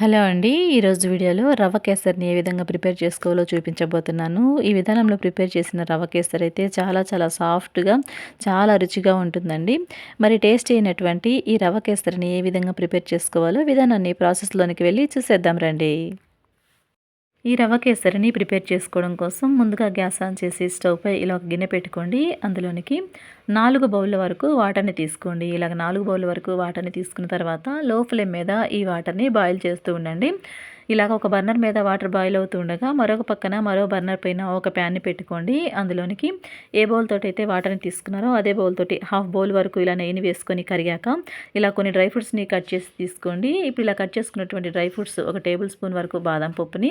Hello అండి ఈరోజు వీడియోలో రవ్వ కేసరిని ఏ విధంగా ప్రిపేర్ చేసుకోవాలో చూపించబోతున్నాను. ఈ విధానంలో ప్రిపేర్ చేసిన రవ్వ కేసరి అయితే చాలా చాలా సాఫ్ట్గా చాలా రుచిగా ఉంటుందండి. మరి టేస్ట్ అయినటువంటి ఈ రవ్వ కేసరిని ఏ విధంగా ప్రిపేర్ చేసుకోవాలో విధానాన్ని ప్రాసెస్లోనికి వెళ్ళి చూసేద్దాం రండి. ఈ రవ్వ కేసరిని ప్రిపేర్ చేసుకోవడం కోసం ముందుగా గ్యాస్ ఆన్ చేసి స్టవ్ పై ఇలా ఒక గిన్నె పెట్టుకోండి. అందులోనికి నాలుగు బౌల్ వరకు వాటర్ని తీసుకోండి. ఇలాగ నాలుగు బౌల్ వరకు వాటర్ని తీసుకున్న తర్వాత లో ఫ్లేమ్ మీద ఈ వాటర్ని బాయిల్ చేస్తూ ఉండండి. ఇలాగ ఒక బర్నర్ మీద వాటర్ బాయిల్ అవుతూ ఉండగా మరొక పక్కన మరో బర్నర్ పైన ఒక ప్యాన్ని పెట్టుకోండి. అందులోనికి ఏ బౌల్ తోటి అయితే వాటర్ని తీసుకున్నారో అదే బౌల్ తోటి హాఫ్ బౌల్ వరకు ఇలా నెయ్యిని వేసుకొని కరిగాక ఇలా కొన్ని డ్రై ఫ్రూట్స్ని కట్ చేసి తీసుకోండి. ఇప్పుడు ఇలా కట్ చేసుకున్నటువంటి డ్రై ఫ్రూట్స్ ఒక టేబుల్ స్పూన్ వరకు బాదం పప్పుని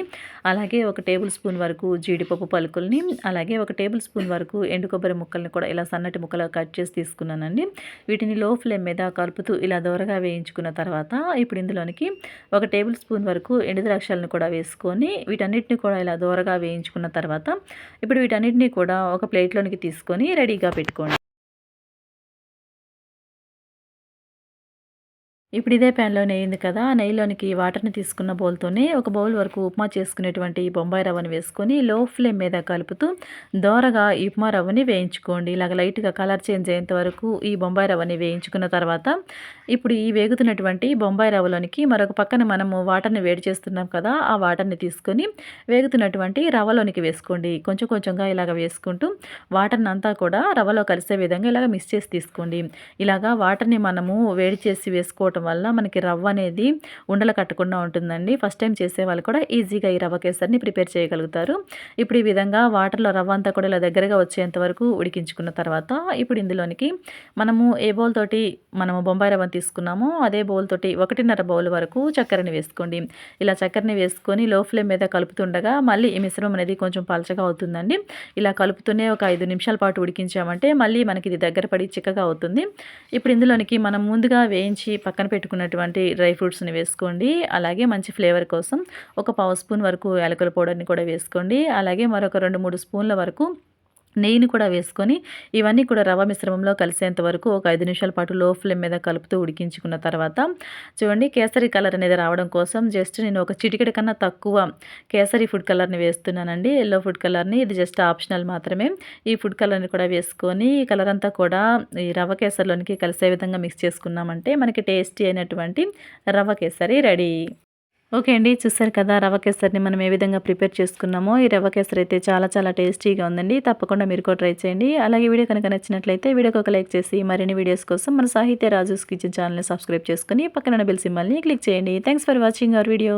అలాగే ఒక టేబుల్ స్పూన్ వరకు జీడిపప్పు పలుకుల్ని అలాగే ఒక టేబుల్ స్పూన్ వరకు ఎండు కొబ్బరి ముక్కల్ని కూడా ఇలా సన్నటి ముక్కలు కట్ చేసి తీసుకున్నానండి. వీటిని లో ఫ్లేమ్ మీద కలుపుతూ ఇలా దూరగా వేయించుకున్న తర్వాత ఇప్పుడు ఇందులోనికి ఒక టేబుల్ స్పూన్ వరకు ఎండు ద్రాక్షలను కూడా వేసుకొని వీటన్నిటిని కూడా ఇలా దూరగా వేయించుకున్న తర్వాత ఇప్పుడు వీటన్నిటిని కూడా ఒక ప్లేట్లోనికి తీసుకొని రెడీగా పెట్టుకోండి. ఇప్పుడు ఇదే ప్యాన్లో నెయ్యింది కదా ఆ నెయ్యిలోనికి వాటర్ని తీసుకున్న బౌల్తోనే ఒక బౌల్ వరకు ఉప్మా చేసుకునేటువంటి బొంబాయి రవ్వని వేసుకొని లో ఫ్లేమ్ మీద కలుపుతూ దోరగా ఈ ఉప్మా రవ్వని వేయించుకోండి. ఇలాగ లైట్గా కలర్ చేంజ్ అయ్యేంత వరకు ఈ బొంబాయి రవ్వని వేయించుకున్న తర్వాత ఇప్పుడు ఈ వేగుతున్నటువంటి బొంబాయి రవ్వలోనికి మరొక పక్కన మనము వాటర్ని వేడి చేస్తున్నాం కదా ఆ వాటర్ని తీసుకొని వేగుతున్నటువంటి రవ్వలోనికి వేసుకోండి. కొంచెం కొంచెంగా ఇలాగ వేసుకుంటూ వాటర్ని అంతా కూడా రవ్వలో కలిసే విధంగా ఇలాగ మిక్స్ చేసి తీసుకోండి. ఇలాగా వాటర్ని మనము వేడి చేసి వేసుకోవటం చేసుకోవటం వల్ల మనకి రవ్వ అనేది ఉండలు కట్టకుండా ఉంటుందండి. ఫస్ట్ టైం చేసే వాళ్ళు కూడా ఈజీగా ఈ రవ్వ కేసరిని ప్రిపేర్ చేయగలుగుతారు. ఇప్పుడు ఈ విధంగా వాటర్లో రవ్వ అంతా కూడా ఇలా దగ్గరగా వచ్చేంత వరకు ఉడికించుకున్న తర్వాత ఇప్పుడు ఇందులోనికి మనము ఏ బౌల్ తోటి మనము బొంబాయి రవ్వను తీసుకున్నామో అదే బౌల్ తోటి ఒకటిన్నర బౌల్ వరకు చక్కెరని వేసుకోండి. ఇలా చక్కెరని వేసుకొని లో ఫ్లేమ్ మీద కలుపుతుండగా మళ్ళీ ఈ మిశ్రమం అనేది కొంచెం పలచగా అవుతుందండి. ఇలా కలుపుతూనే ఒక ఐదు నిమిషాల పాటు ఉడికించామంటే మళ్ళీ మనకి ఇది దగ్గర పడి చిక్కగా అవుతుంది. ఇప్పుడు ఇందులోనికి మనం ముందుగా వేయించి పక్కన పెట్టుకున్నటువంటి డ్రై ఫ్రూట్స్ని వేసుకోండి. అలాగే మంచి ఫ్లేవర్ కోసం ఒక పావు స్పూన్ వరకు యాలకుల పౌడర్ని కూడా వేసుకోండి. అలాగే మరొక రెండు మూడు స్పూన్ల వరకు నెయ్యిని కూడా వేసుకొని ఇవన్నీ కూడా రవ్వ మిశ్రమంలో కలిసేంత వరకు ఒక ఐదు నిమిషాల పాటు లో ఫ్లేమ్ మీద కలుపుతూ ఉడికించుకున్న తర్వాత చూడండి కేసరి కలర్ అనేది రావడం కోసం జస్ట్ నేను ఒక చిటికెడ కన్నా తక్కువ కేసరి ఫుడ్ కలర్ని వేస్తున్నానండి. ఎల్లో ఫుడ్ కలర్ని ఇది జస్ట్ ఆప్షనల్ మాత్రమే. ఈ ఫుడ్ కలర్ని కూడా వేసుకొని ఈ కలర్ అంతా కూడా ఈ రవ్వ కేసరిలోనికి కలిసే విధంగా మిక్స్ చేసుకున్నామంటే మనకి టేస్టీ అయినటువంటి రవ్వ కేసరి రెడీ. ఓకే అండి చూసారు కదా రవ్వ కేసరిని మనం ఏ విధంగా ప్రిపేర్ చేసుకున్నామో. ఈ రవ్వ కేసరి అయితే చాలా చాలా టేస్టీగా ఉందండి. తప్పకుండా మీరు కూడా ట్రై చేయండి. అలాగే వీడియో కనుక నచ్చినట్లయితే వీడియోకి ఒక లైక్ చేసి మరిన్ని వీడియోస్ కోసం మన సాహిత్య రాజుస్ కిచెన్ ఛానల్ని సబ్స్క్రైబ్ చేసుకుని పక్కన బెల్ సింబల్ని క్లిక్ చేయండి. Thanks for watching our video.